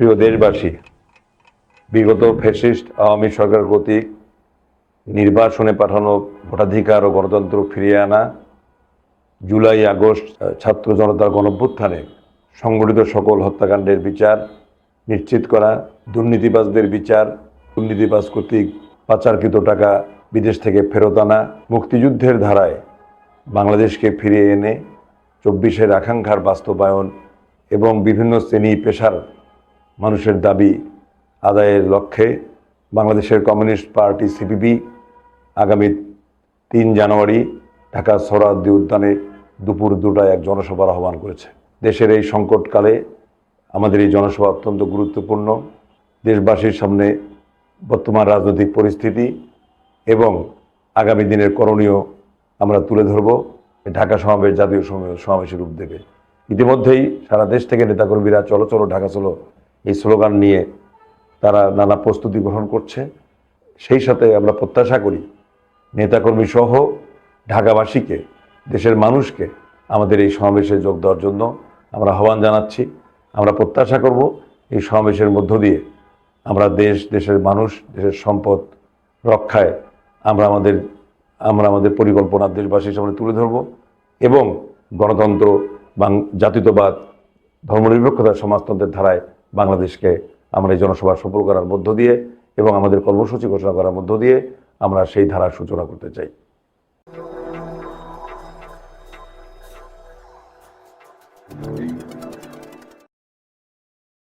প্রিয় দেশবাসী, বিগত ফ্যাসিস্ট আওয়ামী সরকার কর্তৃক নির্বাসনে পাঠানো ভোটাধিকার ও গণতন্ত্র ফিরিয়ে আনা জুলাই, আগস্ট ছাত্র জনতার গণভ্যুত্থানে সংগঠিত সকল হত্যাকাণ্ডের বিচার নিশ্চিত করা, দুর্নীতিবাজদের বিচার, দুর্নীতিবাজ কর্তৃক পাচারকৃত টাকা বিদেশ থেকে ফেরত আনা, মুক্তিযুদ্ধের ধারায় বাংলাদেশকে ফিরিয়ে এনে চব্বিশের আকাঙ্ক্ষার বাস্তবায়ন এবং বিভিন্ন শ্রেণি পেশার মানুষের দাবি আদায়ের লক্ষ্যে বাংলাদেশের কমিউনিস্ট পার্টি সিপিবি আগামী তিন জানুয়ারি ঢাকা সরাদ্দি উদ্যানে দুপুর দুটায় এক জনসভার আহ্বান করেছে। দেশের এই সংকটকালে আমাদের এই জনসভা অত্যন্ত গুরুত্বপূর্ণ। দেশবাসীর সামনে বর্তমান রাজনৈতিক পরিস্থিতি এবং আগামী দিনের করণীয় আমরা তুলে ধরব ঢাকা সমাবেশ জাতীয় সমাবেশ- সমাবেশের রূপ দেবে। ইতিমধ্যেই সারা দেশ থেকে নেতাকর্মীরা, চলো চলো ঢাকা চলো। এই স্লোগান নিয়ে তারা নানা প্রস্তুতি গ্রহণ করছে। সেই সাথে আমরা প্রত্যাশা করি নেতাকর্মী সহ ঢাকাবাসীকে, দেশের মানুষকে আমাদের এই সমাবেশে যোগ দেওয়ার জন্য আমরা আহ্বান জানাচ্ছি। আমরা প্রত্যাশা করব এই সমাবেশের মধ্য দিয়ে আমরা দেশ, দেশের মানুষ, দেশের সম্পদ রক্ষায় আমরা আমাদের আমরা আমাদের পরিকল্পনা দেশবাসীর সামনে তুলে ধরব এবং গণতন্ত্র, বাং, জাতীয়তাবাদ, ধর্মনিরপেক্ষতা সমাজতন্ত্রের ধারায় বাংলাদেশকে আমরা এই জনসভা সফল করার মধ্য দিয়ে এবং আমাদের কর্মসূচি ঘোষণা করার মধ্য দিয়ে আমরা সেই ধারার সূচনা করতে চাই। এই